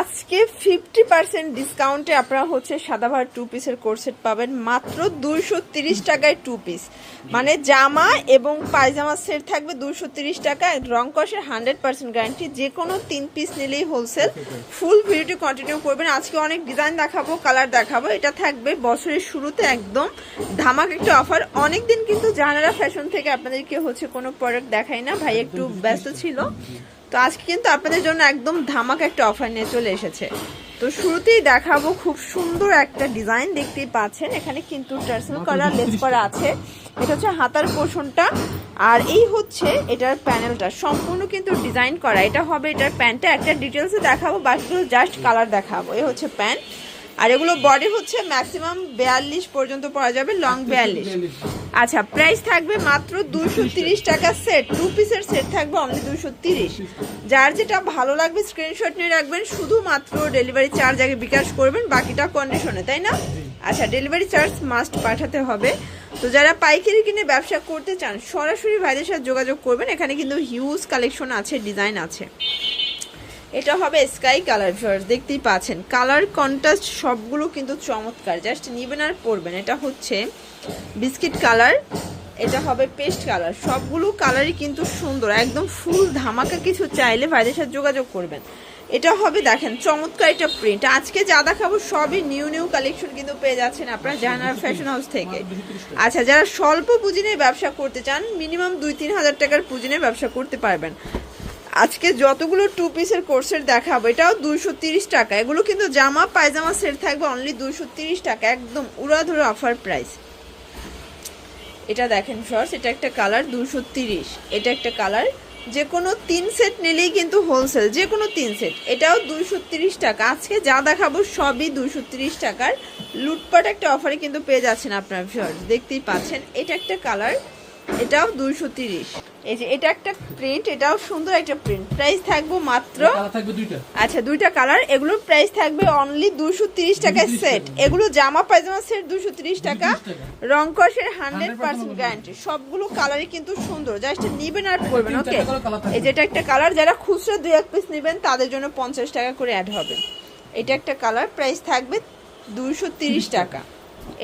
আজকে fifty percent ডিসকাউন্টে আপনারা হচ্ছে সাদাভার টু পিসের কোর্সেট পাবেন। মাত্র দুইশো তিরিশ টাকায় টু পিস মানে জামা এবং পায়জামা সেট থাকবে দুইশো তিরিশ টাকা। রং কষের হান্ড্রেড পার্সেন্ট গ্যারান্টি যে কোনো তিন পিস নিলেই হোলসেল ফুল ভিডিওটি কন্টিনিউ করবেন। আজকে অনেক ডিজাইন দেখাবো কালার দেখাবো। এটা থাকবে বছরের শুরুতে একদম ধামাক একটা অফার অনেক দিন কিন্তু জাহানারা ফ্যাশন থেকে আপনাদেরকে হচ্ছে কোনো প্রোডাক্ট দেখাই না। ভাই একটু ব্যস্ত ছিল। তো আজকে কিন্তু আপনাদের জন্য একদম ধামাক একটা অফার নিয়ে চলে এসেছে। তো শুরুতেই দেখাবো খুব সুন্দর একটা ডিজাইন দেখতেই পাচ্ছেন। এখানে কিন্তু টার্সেল করা লেস করা আছে। এটা হচ্ছে হাতার পোষণটা। আর এই হচ্ছে এটার প্যানেলটা সম্পূর্ণ কিন্তু ডিজাইন করা। এটা হবে এটার প্যান্টটা একটা ডিটেলসে দেখাবো বাকিগুলো জাস্ট কালার দেখাবো। এ হচ্ছে প্যান্ট আর এগুলো বডি হচ্ছে ম্যাক্সিমাম বিয়াল্লিশ পর্যন্ত পরা যাবে লং বিয়াল্লিশ। আচ্ছা প্রাইস থাকবে মাত্র দুশো তিরিশ টাকা সেট টু পিসের সেট থাকবে অনলি দুশো তিরিশ। যার যেটা ভালো লাগবে স্ক্রিনশট নিয়ে রাখবেন শুধুমাত্র ডেলিভারি চার্জ আগে বিকাশ করবেন বাকিটা কন্ডিশনে তাই না? আচ্ছা ডেলিভারি চার্জ মাস্ট পাঠাতে হবে। তো যারা পাইকারি কিনে ব্যবসা করতে চান সরাসরি ভাইদের সাথে যোগাযোগ করবেন। এখানে কিন্তু হিউজ কালেকশন আছে ডিজাইন আছে। এটা হবে স্কাই কালার ভিউয়ার্স দেখতেই পাচ্ছেন। কালার কন্ট্রাস্ট সবগুলো কিন্তু চমৎকার জাস্ট নিবেন আর পরবেন। এটা হচ্ছে বিস্কিট কালার এটা হবে পেস্ট কালার সবগুলো কালারই কিন্তু সুন্দর, একদম ফুল ধামাকা কিছু চাইলে ভাইদের সাথে যোগাযোগ করবেন। এটা হবে দেখেন, চমৎকার একটা প্রিন্ট আজকে যা দেখাবো সবই নিউ নিউ কালেকশন কিন্তু পেয়ে যাচ্ছেন আপনারা জাহানার ফ্যাশন হাউস থেকে। আচ্ছা যারা স্বল্প পুঁজি নিয়ে ব্যবসা করতে চান মিনিমাম দুই তিন হাজার টাকার পুঁজি নিয়ে ব্যবসা করতে পারবেন। আজকে যতগুলো টু পিসের কোর্সের দেখাবো, এটাও দুইশো তিরিশ টাকা। এগুলো কিন্তু জামা, পায়জামা সেট থাকবে অনলি দুইশো তিরিশ টাকা, একদম উড়াধুরো অফার প্রাইস এটা দেখেন ফার্স্ট এটা একটা কালার দুশো এটা একটা কালার যে কোনো তিন সেট নিলেই কিন্তু হোলসেল যে কোনো তিন সেট এটাও দুইশো তিরিশ টাকা। আজকে যা দেখাবো সবই দুইশো তিরিশ টাকার। লুটপাট একটা অফারে কিন্তু পেয়ে যাচ্ছেন আপনার ভিউয়ার্স দেখতেই পাচ্ছেন। এটা একটা কালার এটাও দুইশো এই যে এটা একটা প্রিন্ট এটাও সুন্দর একটা প্রিন্ট প্রাইস থাকব মাত্র আচ্ছা দুইটা কালার এগুলোর প্রাইস থাকবে অনলি দুশো তিরিশ টাকায় সেট এগুলো জামা পায়জামা সেট দুশো তিরিশ টাকা 230 টাকা। রং কষের হান্ড্রেড পার্সেন্ট গ্যারান্টি সবগুলো কালারই কিন্তু সুন্দর। জাস্ট নিবেন আর পরবেন তিন ওকে এই যেটা একটা কালার যারা খুচরা দুই এক পিস নেবেন তাদের জন্য পঞ্চাশ টাকা করে অ্যাড হবে। এটা একটা কালার প্রাইস থাকবে দুশো তিরিশ টাকা।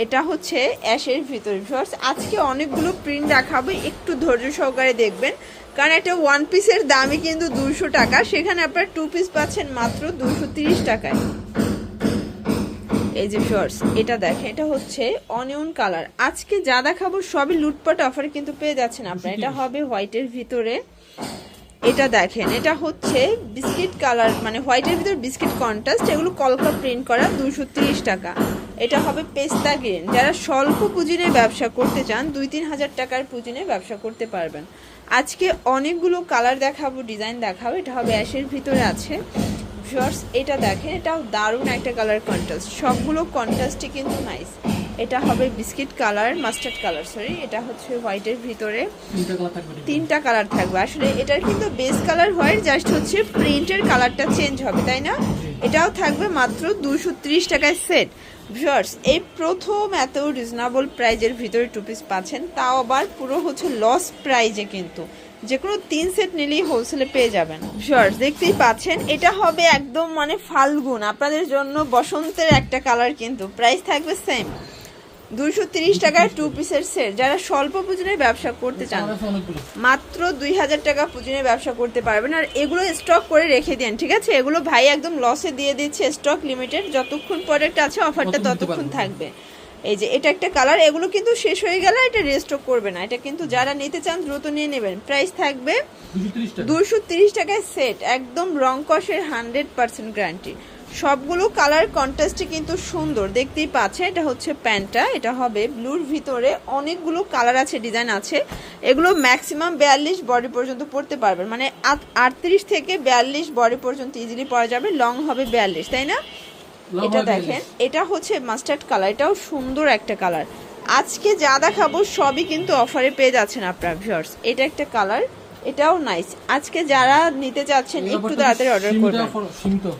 এটা হচ্ছে অ্যাশের ভিতরে ভিউয়ার্স আজকে অনেকগুলো প্রিন্ট দেখাবো, একটু ধৈর্য সহকারে দেখবেন। কারণ একটা ওয়ান পিসের দামই কিন্তু দুশো টাকা, সেখানে আপনার টু পিস পাচ্ছেন মাত্র দুশো তিরিশ টাকায়। এই যে শর্টস এটা দেখেন, এটা হচ্ছে অনিয়ন কালার আজকে যা দেখাবো সবই লুটপাট অফার কিন্তু পেয়ে যাচ্ছেন আপনারা। এটা হবে হোয়াইটের ভিতরে। এটা দেখেন, এটা হচ্ছে বিস্কিট কালার মানে হোয়াইটের ভিতর বিস্কিট কন্ট্রাস্ট এগুলো কলকা প্রিন্ট করা দুশো টাকা। এটা হবে পেস্তা গ্রিন। যারা স্বল্প পুঁজি নিয়ে ব্যবসা করতে চান দুই তিন হাজার টাকার পুঁজি নিয়ে ব্যবসা করতে পারবেন। আজকে অনেকগুলো কালার দেখাবো ডিজাইন দেখাবো। এটা হবে অ্যাশের ভিতরে আছে। ভিউয়ার্স এটা দেখেন এটাও দারুণ একটা কালার কন্ট্রাস্ট। সবগুলো কন্ট্রাস্টই কিন্তু নাইস এটা হবে biscuit colour mustard colour sorry এটা হচ্ছে হোয়াইটের ভিতরে। তিনটা কালার থাকবে আসলে এটার কিন্তু বেস কালার হোয়াইট জাস্ট হচ্ছে প্রিন্টের কালারটা চেঞ্জ হবে তাই না? এটাও থাকবে মাত্র দুশো ত্রিশ টাকায় সেট ভিউয়ার্স, এই প্রথম এত রিজনেবল প্রাইজের ভিতরে টু পিস পাচ্ছেন, তাও আবার পুরো হচ্ছে লস প্রাইজে কিন্তু। যে কোনো তিন সেট নিলেই হোলসেলে পেয়ে যাবেন। ভিউয়ার্স, দেখতেই পাচ্ছেন, এটা হবে একদম মানে ফাল্গুন। আপনাদের জন্য বসন্তের একটা কালার কিন্তু। প্রাইস থাকবে সেম দুইশো তিরিশ টাকার টু পিসের সেট যারা স্বল্প পুঁজির ব্যবসা করতে চান মাত্র দুই হাজার টাকা পুঁজি নিয়ে ব্যবসা করতে পারবেন। আর এগুলো স্টক করে রেখে দেন ঠিক আছে? এগুলো ভাই একদম লসে দিয়ে দিচ্ছে স্টক লিমিটেড যতক্ষণ প্রোডাক্ট আছে অফারটা ততক্ষণ। থাকবে। এই যে এটা একটা কালার এগুলো কিন্তু শেষ হয়ে গেলে এটা রেস্টক করবে না। এটা কিন্তু যারা নিতে চান দ্রুত নিয়ে নেবেন। প্রাইস থাকবে দুশো তিরিশ টাকায় সেট একদম রং কষের হান্ড্রেড পার্সেন্ট গ্যারান্টি সবগুলো কালার কন্ট্রাস্টে কিন্তু সুন্দর। দেখতেই পাচ্ছে এটা হচ্ছে প্যান্টটা এটা হবে ব্লুর ভিতরে। অনেকগুলো কালার আছে ডিজাইন আছে। এগুলো ম্যাক্সিমাম বিয়াল্লিশ বডি পর্যন্ত পড়তে পারবেন। মানে আটত্রিশ থেকে বিয়াল্লিশ বডি পর্যন্ত ইজিলি পরা যাবে। লং হবে বিয়াল্লিশ তাই না? এটা দেখেন এটা হচ্ছে মাস্টার্ড কালার এটাও সুন্দর একটা কালার আজকে যা দেখাবো সবই কিন্তু অফারে পেয়ে যাচ্ছেন আপনার ভিউয়ার্স এটা একটা কালার এটাও নাইস আজকে যারা নিতে চাচ্ছেন একটু তাড়াতাড়ি অর্ডার করবেন।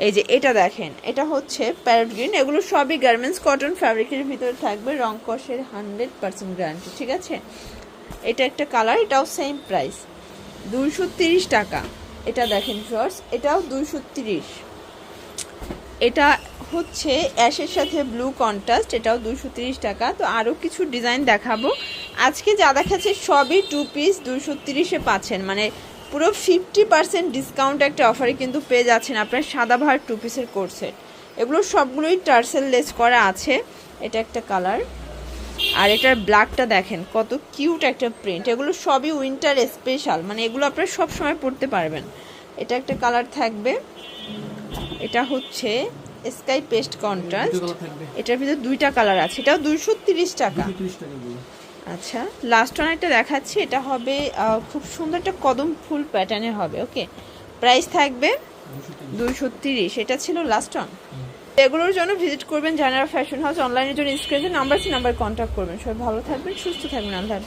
এই যে এটা দেখেন এটা হচ্ছে প্যারট গ্রিন এগুলো সবই গার্মেন্টস কটন ফ্যাব্রিকের ভিতরে থাকবে রং কষের হান্ড্রেড পার্সেন্ট গ্যারান্টি ঠিক আছে? এটা একটা কালার এটাও সেম প্রাইস দুইশো তিরিশ টাকা। এটা দেখেন ফ্রস এটাও দুইশো তিরিশ। এটা হচ্ছে অ্যাশের সাথে ব্লু কন্ট্রাস্ট, এটাও দুশো টাকা। তো আরও কিছু ডিজাইন দেখাবো। আজকে যা দেখাচ্ছে সবই টু পিস দুশো তিরিশে পাচ্ছেন। মানে পুরো ফিফটি পার্সেন্ট ডিসকাউন্ট একটা অফারে কিন্তু পেয়ে যাচ্ছেন আপনার সাদাভার টু পিসের কোর্সের এগুলো সবগুলোই টার্সেল লেস করা আছে। এটা একটা কালার আর এটার ব্ল্যাকটা দেখেন, কত কিউট একটা প্রিন্ট এগুলো সবই উইন্টার স্পেশাল মানে এগুলো আপনারা সব সময় পরতে পারবেন। এটা একটা কালার থাকবে। এটা হচ্ছে স্কাই পেস্ট কন্ট্রাস্ট এটার ভিতরে দুইটা কালার আছে। এটাও দুইশো তিরিশ টাকা। আচ্ছা লাস্ট ওয়ান একটা দেখাচ্ছি। এটা হবে খুব সুন্দর একটা কদম ফুল প্যাটার্নের হবে ওকে প্রাইস থাকবে দুইশো তিরিশ। এটা ছিল লাস্ট ওয়ান এগুলোর জন্য ভিজিট করবেন জানারা ফ্যাশন হাউস অনলাইনের জন্য স্ক্রিনে নাম্বার আছে নাম্বার কন্ট্যাক্ট করবেন। সবাই ভালো থাকবেন সুস্থ থাকবেন আল্লাহ